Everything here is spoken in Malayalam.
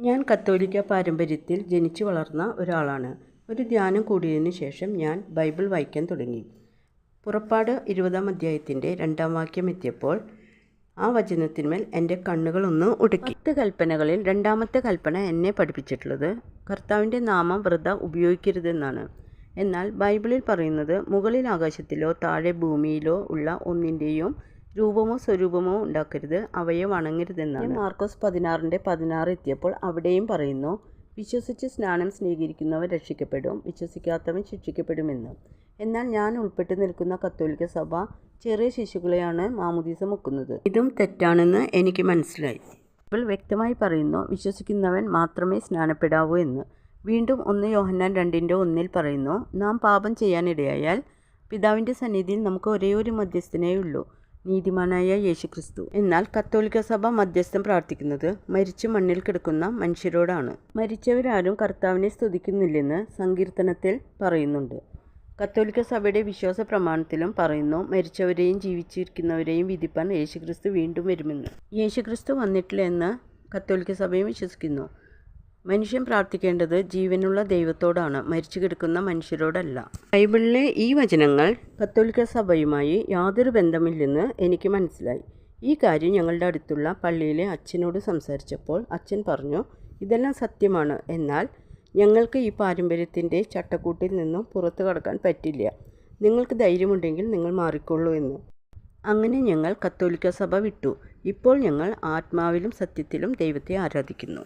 ഞാൻ കത്തോലിക്ക പാരമ്പര്യത്തിൽ ജനിച്ചു വളർന്ന ഒരാളാണ്. ഒരു ധ്യാനം കൂടിയതിനു ശേഷം ഞാൻ ബൈബിൾ വായിക്കാൻ തുടങ്ങി. പുറപ്പാട് ഇരുപതാം അധ്യായത്തിന്റെ രണ്ടാം വാക്യം എത്തിയപ്പോൾ ആ വചനത്തിന്മേൽ എന്റെ കണ്ണുകളൊന്ന് ഉടുക്കി പത്ത് കൽപ്പനകളിൽ രണ്ടാമത്തെ കൽപ്പന എന്നെ പഠിപ്പിച്ചിട്ടുള്ളത് കർത്താവിന്റെ നാമം വ്രത ഉപയോഗിക്കരുതെന്നാണ്. എന്നാൽ ബൈബിളിൽ പറയുന്നത് മുകളിൽ ആകാശത്തിലോ താഴെ ഭൂമിയിലോ ഉള്ള ഒന്നിന്റെയും രൂപമോ സ്വരൂപമോ ഉണ്ടാക്കരുത്. അവയെ വണങ്ങരുതെന്നാണ്. മാർക്കോസ് പതിനാറിന്റെ പതിനാറ് എത്തിയപ്പോൾ അവിടെയും പറയുന്നു വിശ്വസിച്ച് സ്നാനം സ്വീകരിക്കുന്നവർ രക്ഷിക്കപ്പെടും വിശ്വസിക്കാത്തവൻ ശിക്ഷിക്കപ്പെടുമെന്ന്. എന്നാൽ ഞാൻ ഉൾപ്പെട്ട് നിൽക്കുന്ന കത്തോലിക്ക സഭ ചെറിയ ശിശുക്കളെയാണ് മാമുദീസ മുക്കുന്നത്. ഇതും തെറ്റാണെന്ന് എനിക്ക് മനസ്സിലായി. ബൈബിൾ വ്യക്തമായി പറയുന്നു വിശ്വസിക്കുന്നവൻ മാത്രമേ സ്നാനപ്പെടാവൂ എന്ന്. വീണ്ടും ഒന്ന് യോഹന്നാൻ രണ്ടിന്റെ ഒന്നിൽ പറയുന്നു നാം പാപം ചെയ്യാനിടയായാൽ പിതാവിന്റെ സന്നിധിയിൽ നമുക്ക് ഒരേ ഒരു മധ്യസ്ഥനേ ഉള്ളൂ നീതിമാനായ യേശുക്രിസ്തു. എന്നാൽ കത്തോലിക്ക സഭ മധ്യസ്ഥം പ്രാർത്ഥിക്കുന്നത് മരിച്ചു മണ്ണിൽ കിടക്കുന്ന മനുഷ്യരോടാണ്. മരിച്ചവരാരും കർത്താവിനെ സ്തുതിക്കുന്നില്ലെന്ന് സങ്കീർത്തനത്തിൽ പറയുന്നുണ്ട്. കത്തോലിക്ക സഭയുടെ വിശ്വാസ പ്രമാണത്തിലും പറയുന്നു മരിച്ചവരെയും ജീവിച്ചിരിക്കുന്നവരെയും വിധിപ്പാൻ യേശുക്രിസ്തു വീണ്ടും വരുമെന്ന്. യേശുക്രിസ്തു വന്നിട്ടില്ല എന്ന് കത്തോലിക്ക സഭയും വിശ്വസിക്കുന്നു. മനുഷ്യൻ പ്രാർത്ഥിക്കേണ്ടത് ജീവനുള്ള ദൈവത്തോടാണ്. മരിച്ചു കിടക്കുന്ന മനുഷ്യരോടല്ല. ബൈബിളിലെ ഈ വചനങ്ങൾ കത്തോലിക്ക സഭയുമായി യാതൊരു ബന്ധമില്ലെന്ന് എനിക്ക് മനസ്സിലായി. ഈ കാര്യം ഞങ്ങളുടെ അടുത്തുള്ള പള്ളിയിലെ അച്ഛനോട് സംസാരിച്ചപ്പോൾ അച്ഛൻ പറഞ്ഞു ഇതെല്ലാം സത്യമാണ്. എന്നാൽ ഞങ്ങൾക്ക് ഈ പാരമ്പര്യത്തിന്റെ ചട്ടക്കൂട്ടിൽ നിന്നും പുറത്തു കടക്കാൻ പറ്റില്ല. നിങ്ങൾക്ക് ധൈര്യമുണ്ടെങ്കിൽ നിങ്ങൾ മാറിക്കൊള്ളൂ എന്ന്. അങ്ങനെ ഞങ്ങൾ കത്തോലിക്ക സഭ വിട്ടു. ഇപ്പോൾ ഞങ്ങൾ ആത്മാവിലും സത്യത്തിലും ദൈവത്തെ ആരാധിക്കുന്നു.